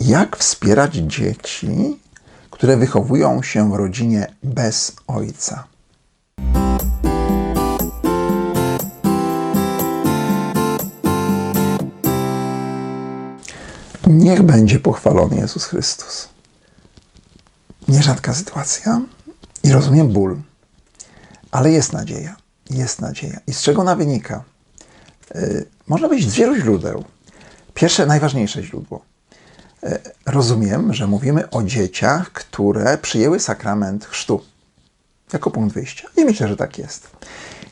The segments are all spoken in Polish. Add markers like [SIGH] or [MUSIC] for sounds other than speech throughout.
Jak wspierać dzieci, które wychowują się w rodzinie bez ojca? Niech będzie pochwalony Jezus Chrystus. Nierzadka sytuacja i rozumiem ból, ale jest nadzieja. Jest nadzieja. I z czego ona wynika? Yy, można być z wielu źródeł. Pierwsze, najważniejsze źródło. Yy, rozumiem, że mówimy o dzieciach, które przyjęły sakrament chrztu jako punkt wyjścia. I myślę, że tak jest.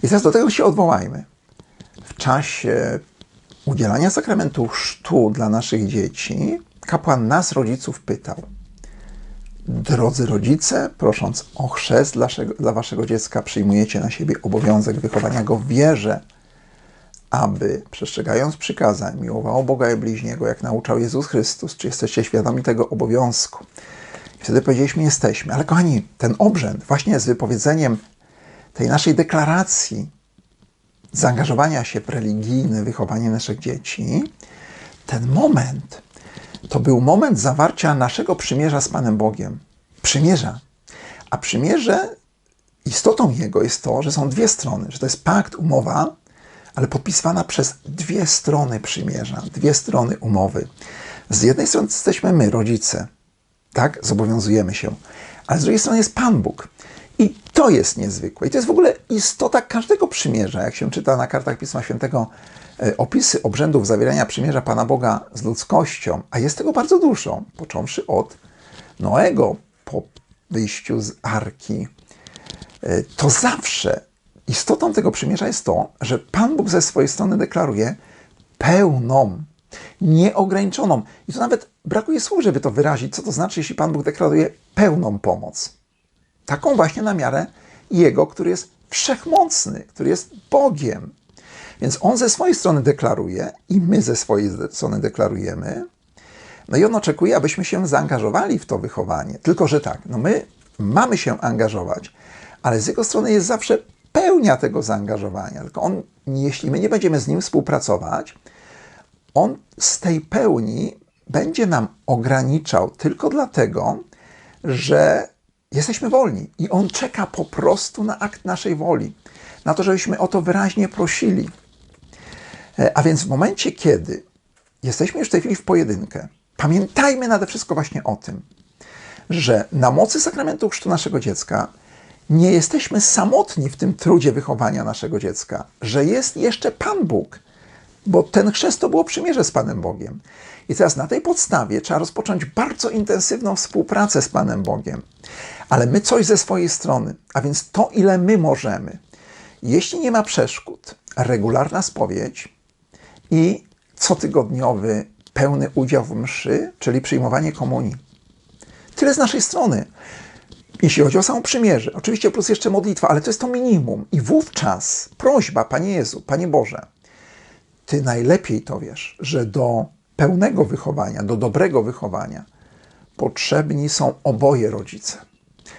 I teraz do tego się odwołajmy. W czasie udzielania sakramentu chrztu dla naszych dzieci, kapłan nas, rodziców, pytał: Drodzy rodzice, prosząc o chrzest dla waszego dziecka, przyjmujecie na siebie obowiązek wychowania go w wierze, aby przestrzegając przykazań, miłowało Boga i bliźniego, jak nauczał Jezus Chrystus. Czy jesteście świadomi tego obowiązku? I wtedy powiedzieliśmy: Jesteśmy. Ale kochani, ten obrzęd, właśnie z wypowiedzeniem tej naszej deklaracji, zaangażowania się w religijne wychowanie naszych dzieci, ten moment to był moment zawarcia naszego przymierza z Panem Bogiem. Przymierza. A przymierze, istotą jego jest to, że są dwie strony, że to jest pakt, umowa, ale podpisywana przez dwie strony przymierza, dwie strony umowy. Z jednej strony jesteśmy my, rodzice, tak, zobowiązujemy się, ale z drugiej strony jest Pan Bóg. I to jest niezwykłe. I to jest w ogóle istota każdego przymierza. Jak się czyta na kartach Pisma Świętego e, opisy obrzędów zawierania przymierza Pana Boga z ludzkością, a jest tego bardzo dużo, począwszy od Noego po wyjściu z arki, e, to zawsze istotą tego przymierza jest to, że Pan Bóg ze swojej strony deklaruje pełną, nieograniczoną. I to nawet brakuje słów, żeby to wyrazić, co to znaczy, jeśli Pan Bóg deklaruje pełną pomoc. Taką właśnie na miarę Jego, który jest wszechmocny, który jest Bogiem. Więc On ze swojej strony deklaruje i my ze swojej strony deklarujemy. No i On oczekuje, abyśmy się zaangażowali w to wychowanie. Tylko, że tak, no my mamy się angażować, ale z Jego strony jest zawsze pełnia tego zaangażowania. Tylko On, jeśli my nie będziemy z Nim współpracować, On z tej pełni będzie nam ograniczał tylko dlatego, że Jesteśmy wolni i On czeka po prostu na akt naszej woli, na to, żebyśmy o to wyraźnie prosili. E, a więc w momencie, kiedy jesteśmy już w tej chwili w pojedynkę, pamiętajmy nade wszystko właśnie o tym, że na mocy sakramentu chrztu naszego dziecka nie jesteśmy samotni w tym trudzie wychowania naszego dziecka, że jest jeszcze Pan Bóg, bo ten chrzest to było przymierze z Panem Bogiem. I teraz na tej podstawie trzeba rozpocząć bardzo intensywną współpracę z Panem Bogiem. Ale my coś ze swojej strony, a więc to, ile my możemy. Jeśli nie ma przeszkód, regularna spowiedź i cotygodniowy pełny udział w mszy, czyli przyjmowanie komunii. Tyle z naszej strony. Jeśli chodzi o samą przymierze, oczywiście plus jeszcze modlitwa, ale to jest to minimum. I wówczas prośba, Panie Jezu, Panie Boże, Ty najlepiej to wiesz, że do pełnego wychowania, do dobrego wychowania potrzebni są oboje rodzice.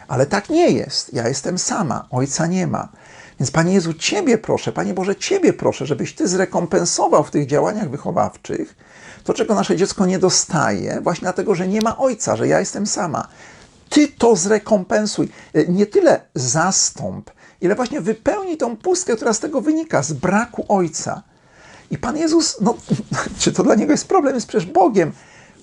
Ale tak nie jest. Ja jestem sama, ojca nie ma. Więc Panie Jezu, Ciebie proszę, Panie Boże, Ciebie proszę, żebyś Ty zrekompensował w tych działaniach wychowawczych to, czego nasze dziecko nie dostaje, właśnie dlatego, że nie ma ojca, że ja jestem sama. Ty to zrekompensuj. Nie tyle zastąp, ile właśnie wypełni tą pustkę, która z tego wynika, z braku ojca. I Pan Jezus, no, [LAUGHS] czy to dla niego jest problem, jest przecież Bogiem.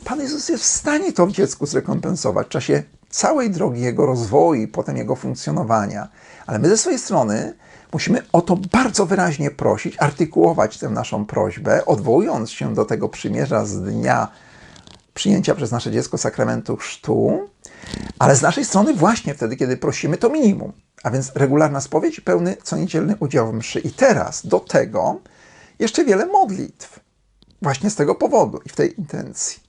Pan Jezus jest w stanie to dziecku zrekompensować w czasie całej drogi jego rozwoju i potem jego funkcjonowania. Ale my ze swojej strony musimy o to bardzo wyraźnie prosić, artykułować tę naszą prośbę, odwołując się do tego przymierza z dnia przyjęcia przez nasze dziecko sakramentu chrztu, ale z naszej strony właśnie wtedy, kiedy prosimy, to minimum. A więc regularna spowiedź i pełny co niedzielny udział w mszy. I teraz do tego jeszcze wiele modlitw. Właśnie z tego powodu i w tej intencji.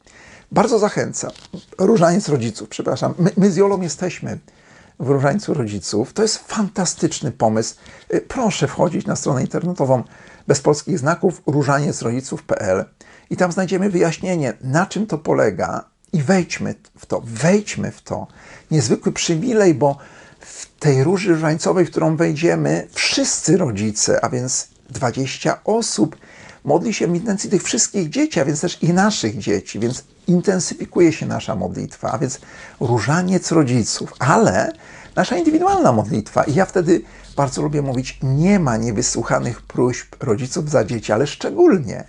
Bardzo zachęcam. Różaniec rodziców, przepraszam. My, my z Jolą jesteśmy w Różańcu Rodziców. To jest fantastyczny pomysł. Y, proszę wchodzić na stronę internetową bez polskich znaków różaniecrodziców.pl i tam znajdziemy wyjaśnienie, na czym to polega i wejdźmy w to, wejdźmy w to. Niezwykły przywilej, bo w tej róży różańcowej, w którą wejdziemy, wszyscy rodzice, a więc 20 osób, modli się w intencji tych wszystkich dzieci, a więc też i naszych dzieci, więc intensyfikuje się nasza modlitwa, a więc różaniec rodziców, ale nasza indywidualna modlitwa. I ja wtedy bardzo lubię mówić, nie ma niewysłuchanych próśb rodziców za dzieci, ale szczególnie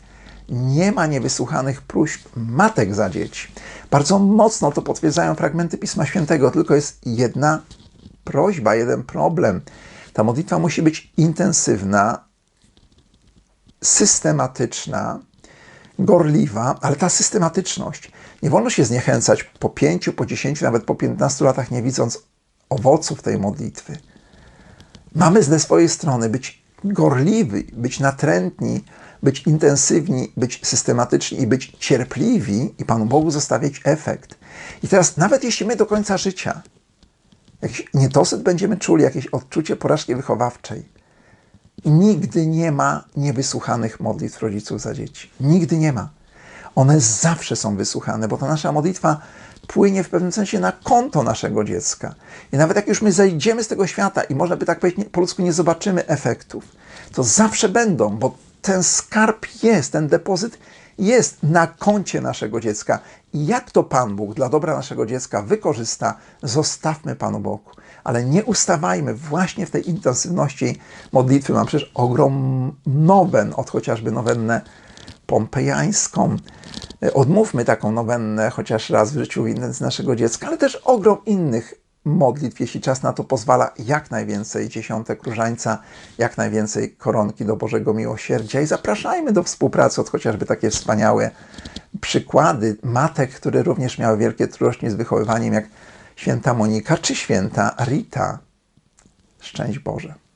nie ma niewysłuchanych próśb matek za dzieci. Bardzo mocno to potwierdzają fragmenty Pisma Świętego, tylko jest jedna prośba, jeden problem. Ta modlitwa musi być intensywna, systematyczna, gorliwa, ale ta systematyczność. Nie wolno się zniechęcać po pięciu, po dziesięciu, nawet po piętnastu latach, nie widząc owoców tej modlitwy. Mamy ze swojej strony być gorliwi, być natrętni, być intensywni, być systematyczni i być cierpliwi i Panu Bogu zostawiać efekt. I teraz, nawet jeśli my do końca życia jakiś niedosyt będziemy czuli, jakieś odczucie porażki wychowawczej, nigdy nie ma niewysłuchanych modlitw rodziców za dzieci. Nigdy nie ma. One zawsze są wysłuchane, bo ta nasza modlitwa płynie w pewnym sensie na konto naszego dziecka. I nawet jak już my zejdziemy z tego świata i można by tak powiedzieć po ludzku nie zobaczymy efektów, to zawsze będą, bo ten skarb jest, ten depozyt jest na koncie naszego dziecka. Jak to Pan Bóg dla dobra naszego dziecka wykorzysta, zostawmy Panu Bogu. Ale nie ustawajmy właśnie w tej intensywności modlitwy. Mam przecież ogrom nowen, od chociażby nowennę pompejańską. Odmówmy taką nowennę chociaż raz w życiu z naszego dziecka, ale też ogrom innych modlitw, jeśli czas na to pozwala, jak najwięcej dziesiątek różańca, jak najwięcej koronki do Bożego Miłosierdzia i zapraszajmy do współpracy od chociażby takie wspaniałe przykłady matek, które również miały wielkie trudności z wychowywaniem, jak święta Monika czy święta Rita. Szczęść Boże.